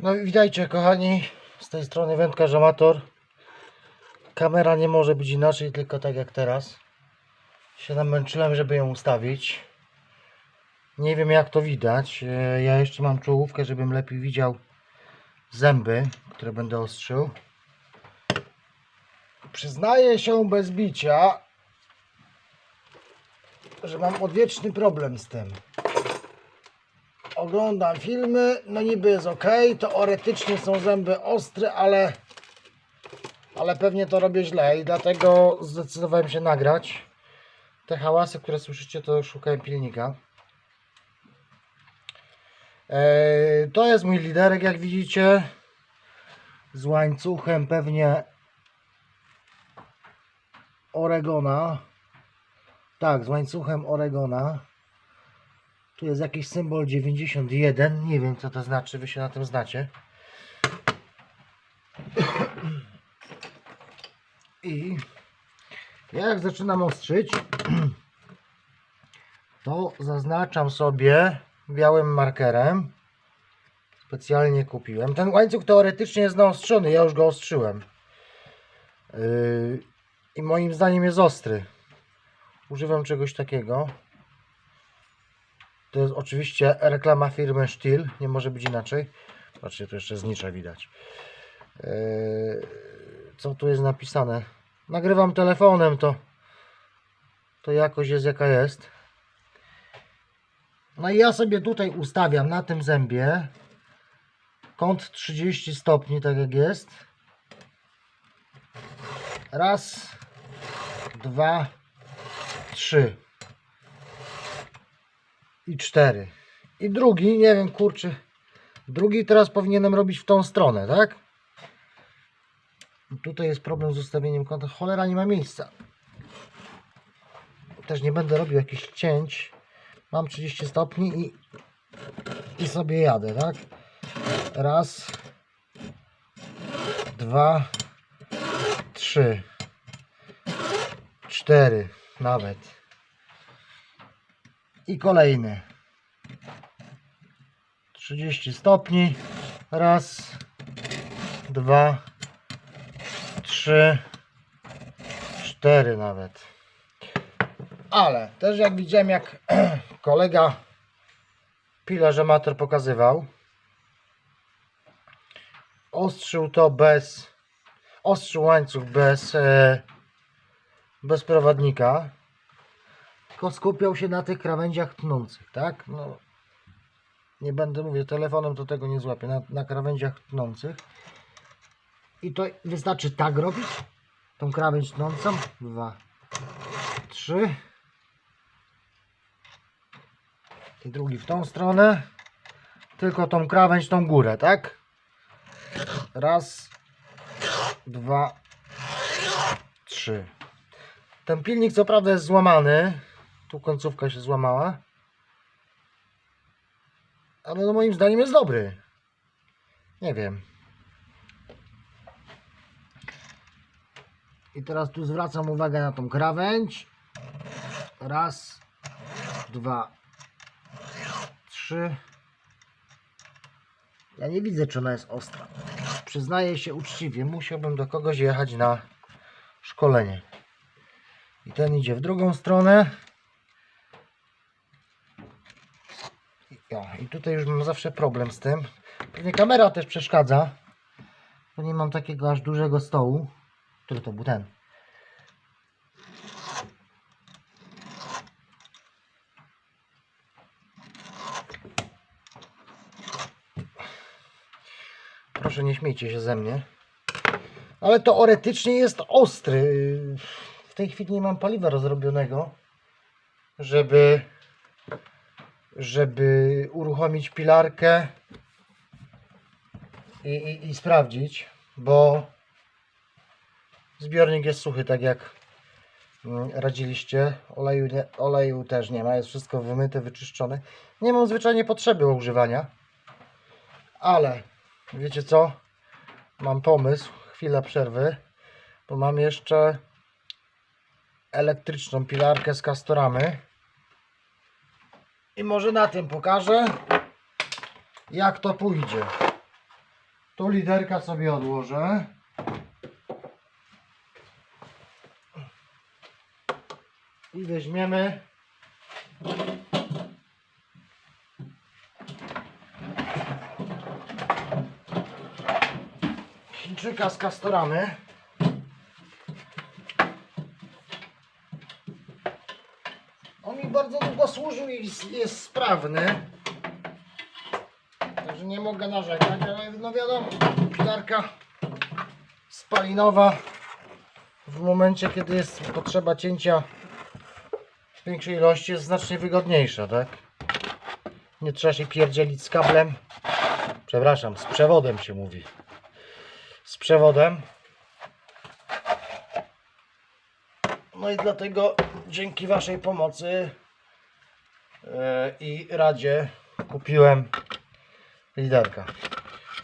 No i witajcie kochani, z tej strony wędkarz amator. Kamera nie może być inaczej, tylko tak jak teraz. Się namęczyłem, żeby ją ustawić. Nie wiem jak to widać. E, Ja jeszcze mam czołówkę, żebym lepiej widział zęby, które będę ostrzył. Przyznaję się bez bicia, że mam odwieczny problem z tym oglądam filmy, no niby jest ok, teoretycznie są zęby ostre, ale ale pewnie to robię źle i dlatego zdecydowałem się nagrać. Te hałasy, które słyszycie, to szukałem pilnika. Eee, to jest mój liderek, jak widzicie. Z łańcuchem pewnie Oregona. Tak, z łańcuchem Oregona. Tu jest jakiś symbol 91. Nie wiem co to znaczy, wy się na tym znacie. I ja jak zaczynam ostrzyć, to zaznaczam sobie białym markerem. Specjalnie kupiłem. Ten łańcuch teoretycznie jest naostrzony, ja już go ostrzyłem. Yy, I moim zdaniem jest ostry. Używam czegoś takiego. To jest oczywiście reklama firmy Stihl, nie może być inaczej. Patrzcie, tu jeszcze znicza widać. Eee, Co tu jest napisane? Nagrywam telefonem, to, to jakość jest jaka jest. No i ja sobie tutaj ustawiam na tym zębie kąt 30 stopni, tak jak jest. Raz, dwa, trzy i 4. I drugi, nie wiem, kurczę. Drugi teraz powinienem robić w tą stronę, tak? Tutaj jest problem z ustawieniem kąta. Cholera nie ma miejsca. Też nie będę robił jakichś cięć. Mam 30 stopni i, i sobie jadę, tak? Raz, dwa, trzy, cztery, nawet i kolejny. 30 stopni. Raz dwa trzy cztery nawet. Ale też jak widziałem jak kolega pilarz amator pokazywał ostrzył to bez ostrzył łańcuch bez e, bez prowadnika tylko skupiał się na tych krawędziach tnących, tak? No, nie będę mówię telefonem, to tego nie złapię. Na, na krawędziach tnących. I to wystarczy tak robić. Tą krawędź tnącą. Dwa, trzy. I drugi w tą stronę. Tylko tą krawędź, tą górę, tak? Raz, dwa, trzy. Ten pilnik co prawda jest złamany. Tu końcówka się złamała. Ale no moim zdaniem jest dobry. Nie wiem. I teraz tu zwracam uwagę na tą krawędź. Raz, dwa, trzy. Ja nie widzę, czy ona jest ostra. Przyznaję się uczciwie, musiałbym do kogoś jechać na szkolenie. I ten idzie w drugą stronę. I, tutaj już mam zawsze problem z tym. Pewnie kamera też przeszkadza. Bo nie mam takiego aż dużego stołu. Który to był ten? Proszę nie śmiejcie się ze mnie. Ale teoretycznie jest ostry. W tej chwili nie mam paliwa rozrobionego, żeby żeby uruchomić pilarkę i, i, i sprawdzić, bo zbiornik jest suchy, tak jak mm, radziliście. Oleju, oleju też nie ma, jest wszystko wymyte, wyczyszczone. Nie mam zwyczajnie potrzeby używania, ale wiecie co? Mam pomysł, chwila przerwy, bo mam jeszcze elektryczną pilarkę z kastoramy. I może na tym pokażę, jak to pójdzie. Tu liderka sobie odłożę. I weźmiemy Chińczyka z kastoramy. Bardzo długo służył i jest, jest sprawny. Także nie mogę narzekać, ale no wiadomo, pilarka spalinowa w momencie, kiedy jest potrzeba cięcia większej ilości jest znacznie wygodniejsza, tak? Nie trzeba się pierdzielić z kablem. Przepraszam, z przewodem się mówi. Z przewodem. No i dlatego dzięki Waszej pomocy e, i radzie kupiłem liderka.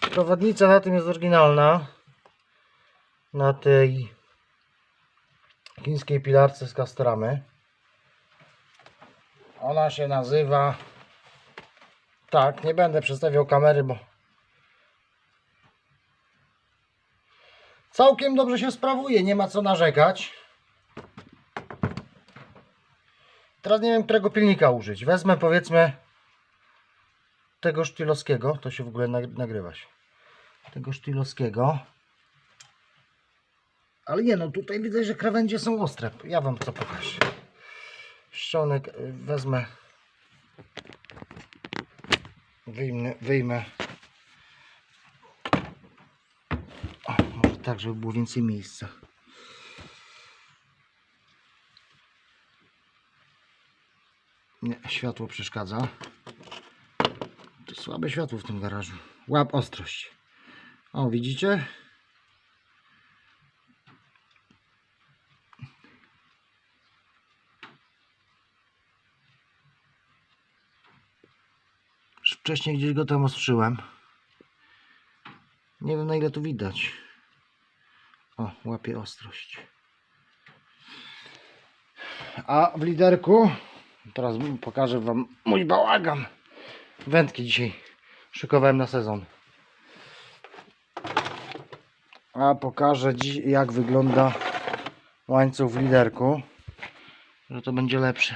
Prowadnica na tym jest oryginalna. Na tej chińskiej pilarce z kastramy. Ona się nazywa. Tak, nie będę przedstawiał kamery, bo całkiem dobrze się sprawuje, nie ma co narzekać. Teraz nie wiem, którego pilnika użyć. Wezmę powiedzmy tego sztylowskiego. To się w ogóle nag- nagrywa się. Tego sztylowskiego. Ale nie no, tutaj widzę, że krawędzie są ostre. Ja wam co pokażę. Ściąnek y, wezmę. Wyjmę, wyjmę. O, może tak, żeby było więcej miejsca. Nie, światło przeszkadza. To słabe światło w tym garażu. Łap ostrość. O, widzicie? Wcześniej gdzieś go tam ostrzyłem. Nie wiem na ile tu widać. O, łapie ostrość. A w liderku teraz pokażę wam mój bałagan. Wędki dzisiaj szykowałem na sezon. A pokażę dziś jak wygląda łańcuch w liderku. Że to będzie lepsze.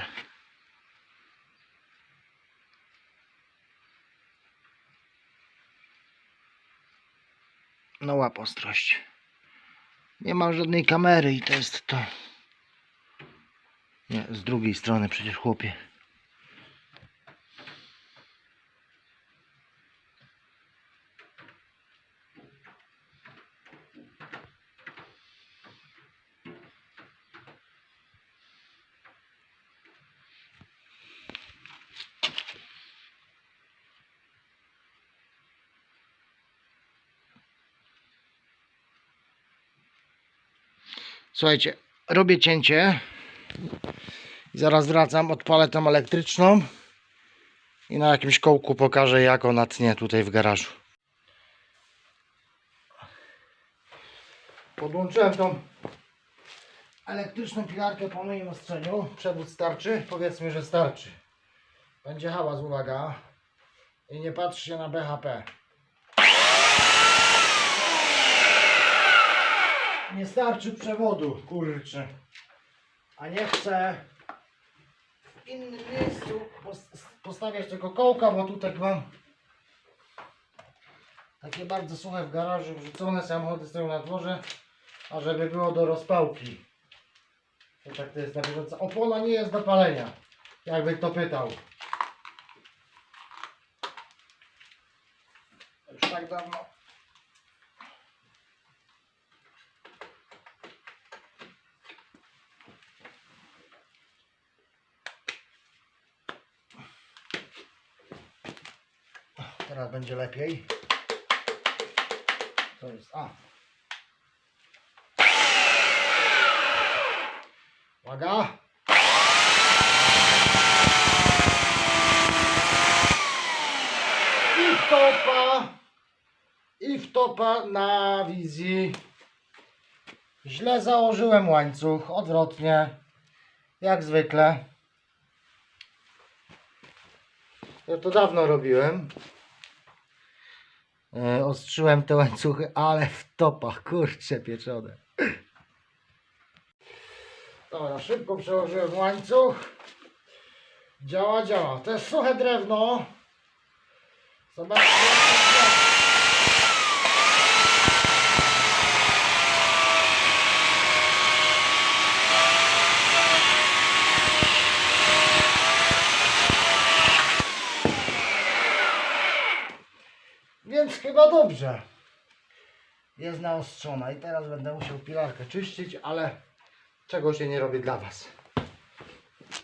No łap ostrość. Nie mam żadnej kamery i to jest to. Nie, z drugiej strony przecież chłopie. Słuchajcie, robię cięcie. I zaraz wracam, odpalę tą elektryczną. I na jakimś kołku pokażę jak ona tnie tutaj w garażu. Podłączyłem tą elektryczną pilarkę po moim ostrzeniu. Przewód starczy? Powiedzmy, że starczy. Będzie hałas, uwaga. I nie patrzy się na BHP. Nie starczy przewodu, kurczę. A nie chcę w innym miejscu pos- postawiać tego kołka, bo tutaj mam takie bardzo suche w garażu, wrzucone samochody stoją na dworze, a żeby było do rozpałki. To tak to jest na bieżąco. Opona nie jest do palenia, jakby kto pytał. Już tak dawno Teraz będzie lepiej. To jest. A. Uwaga. I wtopa. I wtopa na wizji. Źle założyłem łańcuch. Odwrotnie. Jak zwykle. Ja to dawno robiłem. E, ostrzyłem te łańcuchy, ale w topach, kurcze pieczone. Dobra, szybko przełożyłem łańcuch. Działa, działa. To jest suche drewno. Zobaczcie. Chyba dobrze. Jest naostrzona i teraz będę musiał pilarkę czyścić, ale czego się nie robi dla Was.